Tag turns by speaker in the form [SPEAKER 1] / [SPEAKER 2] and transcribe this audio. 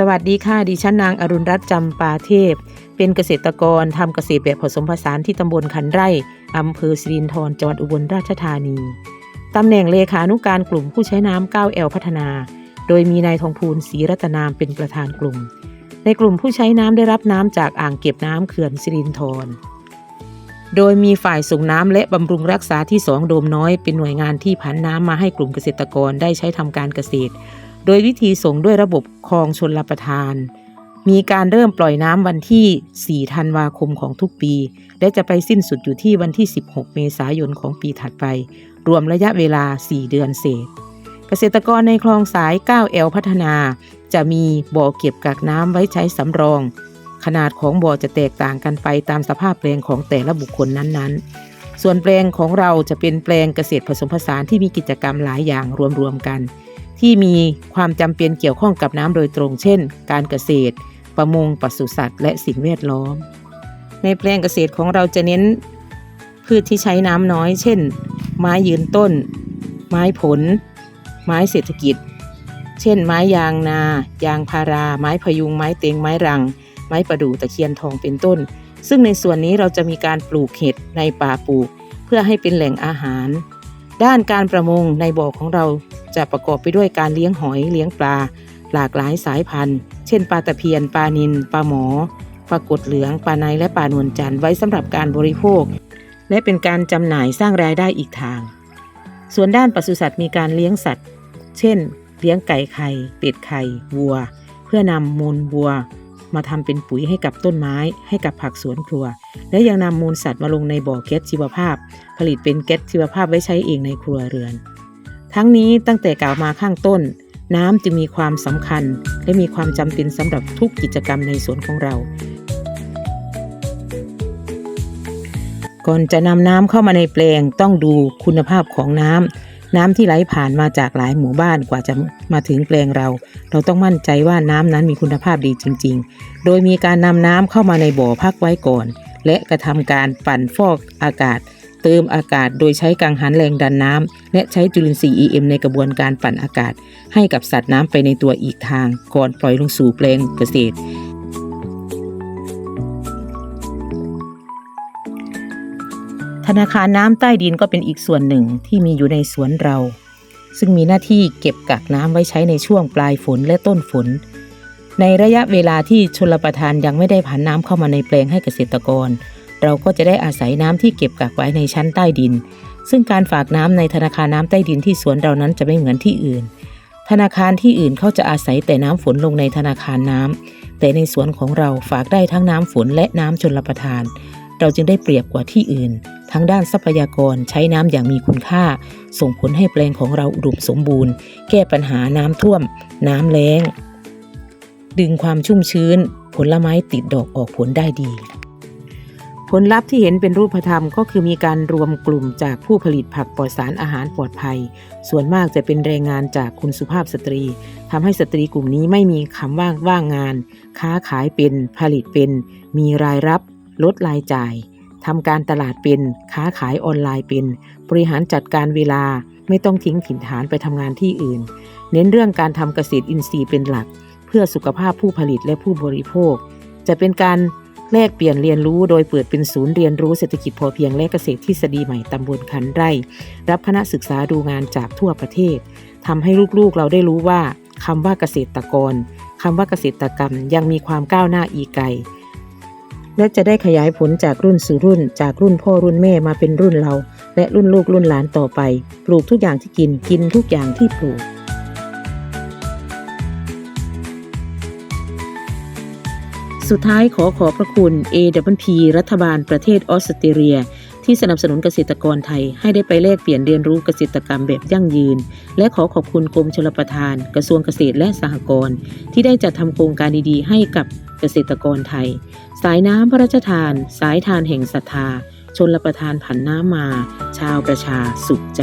[SPEAKER 1] สวัสดีค่ะ ดิฉันนางอรุณรัตน์จำปาเทพ เป็นเกษตรกรทำเกษตรแบบผสมผสานที่ตำบลขันไร่อำเภอสิรินธรจังหวัดอุบลราชธานี ตำแหน่งเลขานุการกลุ่มผู้ใช้น้ำ 9L พัฒนา โดยมีนายทองพูนศรีรัตนามเป็นประธานกลุ่ม ในกลุ่มผู้ใช้น้ำได้รับน้ำจากอ่างเก็บน้ำเขื่อนสิรินธรโดยมีฝ่ายส่งน้ำและบำรุงรักษาที่สองโดมน้อยเป็นหน่วยงานที่ผันน้ำมาให้กลุ่มเกษตรกรได้ใช้ทำการเกษตร โดยวิธีส่งด้วยระบบคลองชนลประทาน มีการเริ่มปล่อยน้ำวันที่ 4 ธันวาคมของทุกปี และจะไปสิ้นสุดอยู่ที่วันที่ 16 เมษายนของปีถัดไป รวมระยะเวลา 4 เดือนเศษ เกษตรกรในคลองสาย 9L พัฒนา จะมีบ่อเก็บกักน้ำไว้ใช้สำรอง ขนาดของบ่อจะแตกต่างกันไปตามสภาพแปลงของแต่ละบุคคลนั้นๆ ส่วนแปลงของเราจะเป็นแปลงเกษตรผสมผสานที่มีกิจกรรมหลายอย่างรวมๆกัน ที่มีความจำเป็นเกี่ยวข้องกับน้ำโดยตรง เช่น การเกษตร ประมงปศุสัตว์ และสิ่งแวดล้อม ในแปลงเกษตรของเราจะเน้นพืชที่ใช้น้ำน้อย เช่น ไม้ยืนต้น ไม้ผล ไม้เศรษฐกิจ เช่น ไม้ยางนา ยางพารา ไม้พยุง ไม้เต็ง ไม้รัง ไม้ประดู่ตะเคียนทองเป็นต้น ซึ่งในส่วนนี้เราจะมีการปลูกเห็ดในป่าปลูก เพื่อให้เป็นแหล่งอาหาร ด้านการประมงในบ่อของเราจะประกอบไปด้วยการเลี้ยงหอยเลี้ยงปลา หลากหลายสายพันธุ์ เช่นปลาตะเพียนปลานิลปลาหมอปลากดเหลืองปลาในและปลานวลจันทร์ไว้สำหรับการบริโภค และเป็นการจำหน่ายสร้างรายได้อีกทาง ส่วนด้านปศุสัตว์มีการเลี้ยงสัตว์ เช่น เลี้ยงไก่ไข่เป็ดไข่วัว เพื่อนำมูลวัว มาทำเป็นปุ๋ยให้กับต้นไม้ให้กับผักสวนครัว และยังนำมูลสัตว์มาลงในบ่อแก๊สชีวภาพ ผลิตเป็นแก๊สชีวภาพไว้ใช้เองในครัวเรือน ทั้งนี้ตั้งแต่กล่าวมาข้างต้น น้ำจึงมีความสำคัญ และมีความจำเป็นสำหรับทุกกิจกรรมในสวนของเราก่อนจะนำน้ำเข้ามาในแปลงต้องดูคุณภาพของน้ำ น้ำที่ไหลผ่านมาจากหลายหมู่บ้านกว่าจะมาถึงแปลงเรา เราต้องมั่นใจว่าน้ำนั้นมีคุณภาพดีจริง ๆ โดยมีการนำน้ำเข้ามาในบ่อพักไว้ก่อน และกระทำการปั่นฟอกอากาศ เติมอากาศโดยใช้กังหันแรงดันน้ำและใช้จุลินทรีย์ EM ในกระบวนการปั่นอากาศ ให้กับสัตว์น้ำไปในตัวอีกทาง ก่อนปล่อยลงสู่แปลงเกษตร ธนาคารน้ำใต้ดินก็เป็นอีกส่วนหนึ่งที่มีอยู่ในสวนเรา ซึ่งมีหน้าที่เก็บกักน้ำไว้ใช้ในช่วงปลายฝนและต้นฝน ในระยะเวลาที่ชลประทานยังไม่ได้ผ่านน้ำเข้ามาในแปลงให้เกษตรกร เราก็จะได้อาศัยน้ำที่เก็บกักไว้ในชั้นใต้ดิน ซึ่งการฝากน้ำในธนาคารน้ำใต้ดินที่สวนเรานั้นจะไม่เหมือนที่อื่น ธนาคารที่อื่นเขาจะอาศัยแต่น้ำฝนลงในธนาคารน้ำแต่ในสวนของเราฝากได้ทั้งน้ำฝนและน้ำชลประทาน เราจึงได้เปรียบกว่าที่อื่น ทั้งด้านทรัพยากรใช้น้ำอย่างมีคุณค่า ส่งผลให้แปลงของเราอุดมสมบูรณ์ แก้ปัญหาน้ำท่วม น้ำแล้ง ดึงความชุ่มชื้น ผลไม้ติดดอกออกผลได้ดี ผลลัพธ์ที่เห็นเป็นรูปธรรมก็คือมีการรวมกลุ่มจากผู้ผลิตผักปลอดสารอาหารปลอดภัย ส่วนมากจะเป็นแรงงานจากคุณสุภาพสตรีทำให้สตรีกลุ่มนี้ไม่มีคำว่างว่างงาน ค้าขายเป็นผลิตเป็น มีรายรับ ลดรายจ่าย ทำการตลาดเป็นค้าขายออนไลน์เป็น บริหารจัดการเวลาไม่ต้องทิ้งถิ่นฐานไปทำงานที่อื่น เน้นเรื่องการทำเกษตรอินทรีย์เป็นหลัก เพื่อสุขภาพผู้ผลิตและผู้บริโภค จะเป็นการแลกเปลี่ยนเรียนรู้โดยเปิดเป็นศูนย์เรียนรู้เศรษฐกิจพอเพียงและเกษตรทฤษฎีใหม่ตำบลคันไร่ รับคณะศึกษาดูงานจากทั่วประเทศทำให้ลูกๆเราได้รู้ว่าคำว่าเกษตรกรคำว่าเกษตรกรรมยังมีความก้าวหน้าอีกไกล และจะได้ขยายผลจากรุ่นสู่รุ่น จากรุ่นพ่อรุ่นแม่มาเป็นรุ่นเรา และรุ่นลูกรุ่นหลานต่อไป ปลูกทุกอย่างที่กินกินทุกอย่างที่ปลูกสุดท้ายขอขอบพระคุณ AWP รัฐบาลประเทศออสเตรเลีย ที่สนับสนุนเกษตรกรไทย ให้ได้ไปแลกเปลี่ยนเรียนรู้เกษตรกรรมแบบยั่งยืน และขอขอบคุณกรมชลประทาน กระทรวงเกษตรและสหกรณ์ที่ได้จัดทำโครงการดีๆ ให้กับเกษตรกรไทย สายน้ำพระราชทาน สายทานแห่งศรัทธาชนลประทานผันน้ำมา ชาวประชาสุขใจ